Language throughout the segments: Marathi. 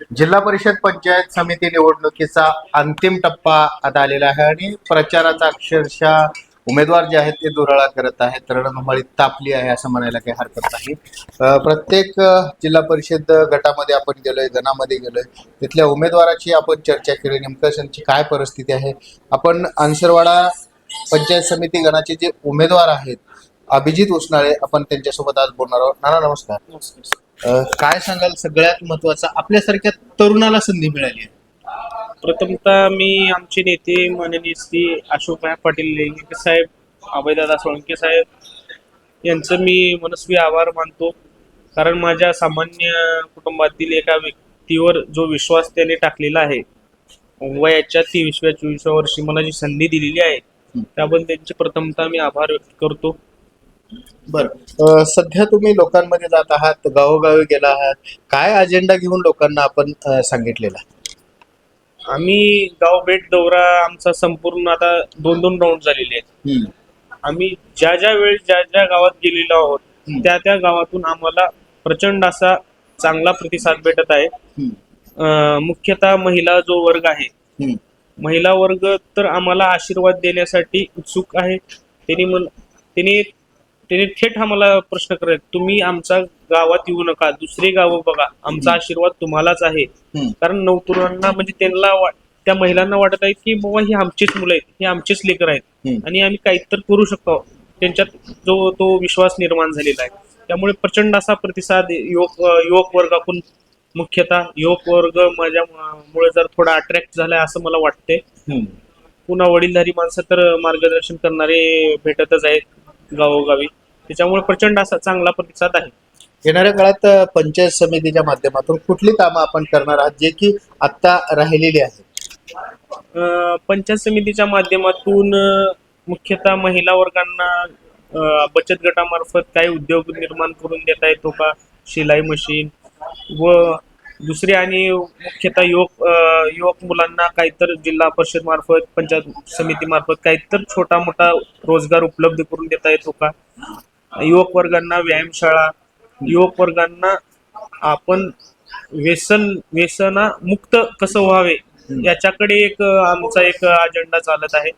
जिल्हा परिषद पंचायत समिती निवडणुकीचा अंतिम टप्पा आता आलेला आहे आणि प्रचाराचा अक्षरशः उमेदवार जे आहेत ते दुराळा करत आहेत. रणधुमाळी तापली आहे असं म्हणायला काही हरकत नाही. प्रत्येक जिल्हा परिषद गटामध्ये आपण गेलोय गणामध्ये गेलोय. तिथल्या उमेदवाराची आपण चर्चा केली नेमकं त्यांची काय परिस्थिती आहे? आपण अंसरवाडा पंचायत समिती गणाचे जे उमेदवार आहेत अभिजित उसनाळे आपण त्यांच्यासोबत आज बोलणार आहोत. नाना नमस्कार. अं, काय सांगाल? सगळ्यात महत्वाचं आपल्यासारख्या तरुणाला संधी मिळाली आहे. प्रथमतः मी आमचे नेते माननीय श्री अशोक पाटील लेंगे साहेब अभयदादा सोळंके साहेब यांचं मी मनस्वी आभार मानतो. कारण माझ्या सामान्य कुटुंबातील एका व्यक्तीवर जो विश्वास त्याने टाकलेला आहे वयाच्या तेवीसव्या चोवीसव्या वर्षी मला जी संधी दिलेली आहे त्याबद्दल त्यांचे प्रथमतः मी आभार व्यक्त करतो. बरं. सध्या तुम्ही लोकांमध्ये जात आहात गावोगावी गेला आहात. काय अजेंडा घेऊन लोकांना आपण सांगितलेला? आम्ही गाव भेट दौरा आमचा संपूर्ण आता दोन दोन राऊंड झालेले आहेत. आम्ही ज्या ज्या वेळेस ज्या ज्या गावात गेलेलो आहोत. त्या त्या गावातून आम्हाला प्रचंड असा चांगला प्रतिसाद भेटत आहे. मुख्यतः महिला जो वर्ग आहे महिला वर्ग तर आम्हाला आशीर्वाद देण्यासाठी उत्सुक आहे. त्यांनी त्यांनी त्यांनी थेट आम्हाला प्रश्न करत तुम्ही आमच्या गावात येऊ नका. दुसरी गावं बघा. आमचा आशीर्वाद तुम्हालाच आहे. कारण नवतरुणांना म्हणजे त्यांना त्या महिलांना वाटत आहे की बाबा ही आमचीच मुलं आहेत. ही आमचीच लेकर आहेत. आणि आम्ही काहीतरी करू शकतो. त्यांच्यात जो तो विश्वास निर्माण झालेला आहे. त्यामुळे प्रचंड असा प्रतिसाद युवक युवक वर्गाकडून मुख्यतः युवक वर्ग माझ्या मुळे जर थोडा अट्रॅक्ट झालाय असं मला वाटते पुन्हा वडीलधारी माणसं तर मार्गदर्शन करणारे भेटतच आहेत गावोगावी. त्याच्यामुळे प्रचंड असा चांगला प्रतिसाद आहे. येणाऱ्या काळात पंचायत समितीच्या माध्यमातून कुठली कामं आपण करणार आहात जे की आत्ता राहिलेली आहेत? अ, पंचायत समितीच्या माध्यमातून मुख्यतः महिला वर्गांना बचत गटामार्फत काही उद्योग निर्माण करून देता येतो का? शिलाई मशीन व दुसरे आणि मुख्यतः युवक युवक मुलांना काहीतर जिल्हा परिषद मार्फत पंचायत समिती मार्फत काहीतर छोटा मोठा रोजगार उपलब्ध करून देता येतो का? युवक वर्गांना व्यायामशाळा युवक वर्गांना आपण व्यसन व्यसना मुक्त कसं व्हावे याच्याकडे एक आमचा एक अजेंडा चालत आहे.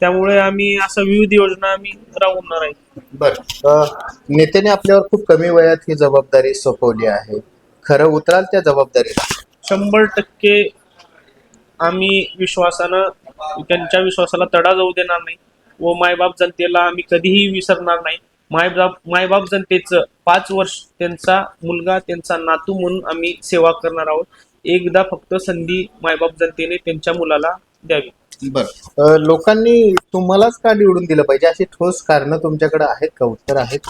त्यामुळे आम्ही असं विविध योजना आम्ही राबवणार आहे. बर. नेत्याने आपल्यावर खूप कमी वयात ही जबाबदारी सोपवली आहे. खरं उतराल त्या जबाबदारीला? शंभर टक्के आम्ही विश्वासानं त्यांच्या विश्वासाला तडा जाऊ देणार नाही. व मायबाप जनतेला आम्ही कधीही विसरणार नाही. मायबाप मायबाप जनतेचं पाच वर्ष त्यांचा मुलगा त्यांचा नातू म्हणून आम्ही सेवा करणार आहोत. एकदा फक्त संधी मायबाप जनतेने त्यांच्या मुलाला द्यावी. बर. लोकांनी तुम्हालाच का निवडून दिलं पाहिजे? अशी ठोस कारणं तुमच्याकडे आहेत का? उत्तर आहेत?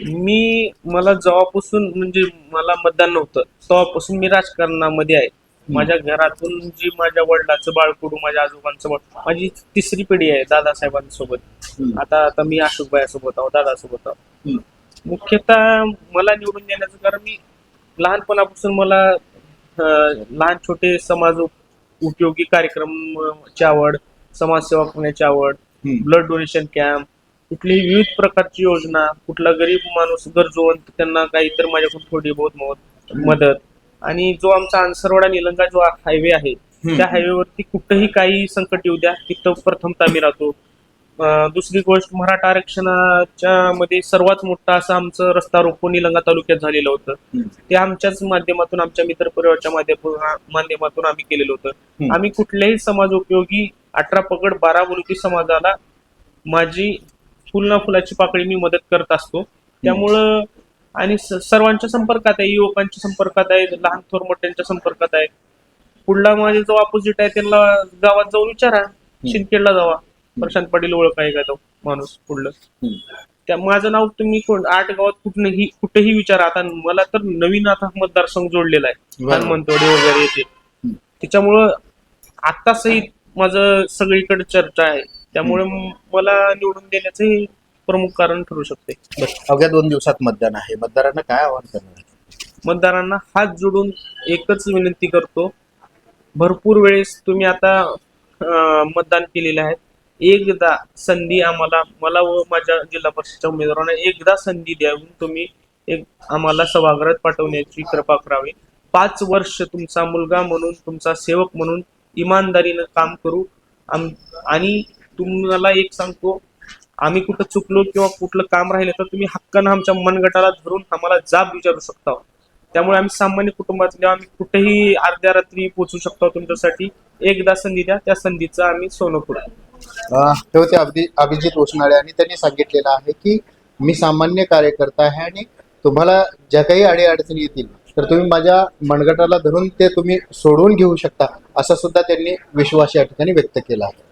मी मला जेव्हापासून म्हणजे मला मतदान नव्हतं तेव्हापासून मी राजकारणामध्ये आहे. माझ्या घरातून जी माझ्या वडिलाचं बाळकडू माझ्या आजोबांचं बाळ माझी तिसरी पिढी आहे दादासाहेबांसोबत. आता आता मी अशोकबाईसोबत आहो दादासोबत आहो मुख्यतः मला निवडून देण्याचं कारण मी लहानपणापासून मला लहान छोटे समाज उप- उपयोगी कार्यक्रमची आवड समाजसेवा करण्याची आवड ब्लड डोनेशन कॅम्प कुठलीही विविध प्रकारची योजना कुठला गरीब माणूस गरजवंत त्यांना काहीतरी माझ्याकडून थोडी बहुत मदत आणि जो आमचा अन्सरवाडा निलंगा जो हायवे आहे त्या हायवेवरती कुठंही काही संकट येऊ द्या तिथं प्रथमतः मी राहतो. दुसरी गोष्ट मराठा आरक्षणाच्या मध्ये सर्वात मोठं असं आमचं रस्ता रोको निलंगा तालुक्यात झालेलं होतं. ते आमच्याच माध्यमातून आमच्या मित्र परिवारच्या माध्यमातून आम्ही केलेलं होतं. आम्ही कुठल्याही समाज उपयोगी अठरा पगड बारा मुलकी समाजाला माझी फुल ना फुलाची पाकळी मी मदत करत असतो. त्यामुळं आणि सर्वांच्या संपर्कात आहे युवकांच्या संपर्कात आहे लहान थोर मोठ्यांच्या संपर्कात आहे. पुढला माझे जो अपोजिट आहे त्यांना गावात जाऊन विचारा शिंदखेडला जावा. प्रशांत पाटील ओळख आहे का तो माणूस पुढलं. त्या माझं नाव तुम्ही कोण आठ गावात कुठनंही कुठेही विचारा आता मला तर नवीन आता मतदारसंघ जोडलेला आहे. हनुमंतवाडी वगैरे येते त्याच्यामुळं आता सहित माझं सगळीकडे चर्चा आहे. त्यामुळे मला निवडून देण्याचं हे प्रमुख कारण ठरू शकते. अवघ्या दोन दिवसात मतदान आहे. मतदारांना काय आवाहन करणार? मतदारांना हात जोडून एकच विनंती करतो. भरपूर वेळेस तुम्ही आता मतदान केलेले आहे. एकदा संधी आम्हाला मला व माझ्या जिल्हा परिषदच्या उमेदवारांना एकदा संधी द्यावी तुम्ही एक आम्हाला सभागृहात पाठवण्याची कृपा करावी. पाच वर्ष तुमचा मुलगा म्हणून तुमचा सेवक म्हणून इमानदारीनं काम करू. आम- आणि तुम्हाला एक सांगतो आम्ही कुठं चुकलो किंवा कुठलं काम राहिलं तर तुम्ही हक्कानं आमच्या मनगटाला धरून आम्हाला जाब विचारू शकता. त्यामुळे आम्ही सामान्य कुटुंबातले आम्ही कुठेही अर्ध्या रात्री पोचू शकतो तुमच्यासाठी. एकदा संधी द्या त्या संधीचं आम्ही सोनं करू हे होते अगदी अभिजित उष्णाळे आणि त्यांनी सांगितलेलं आहे की मी सामान्य कार्यकर्ता आहे आणि तुम्हाला ज्या काही अडीअडचणी येतील तर तुम्ही माझ्या मनगटाला धरून ते तुम्ही सोडवून घेऊ शकता असा सुद्धा त्यांनी विश्वास या ठिकाणी व्यक्त केला आहे.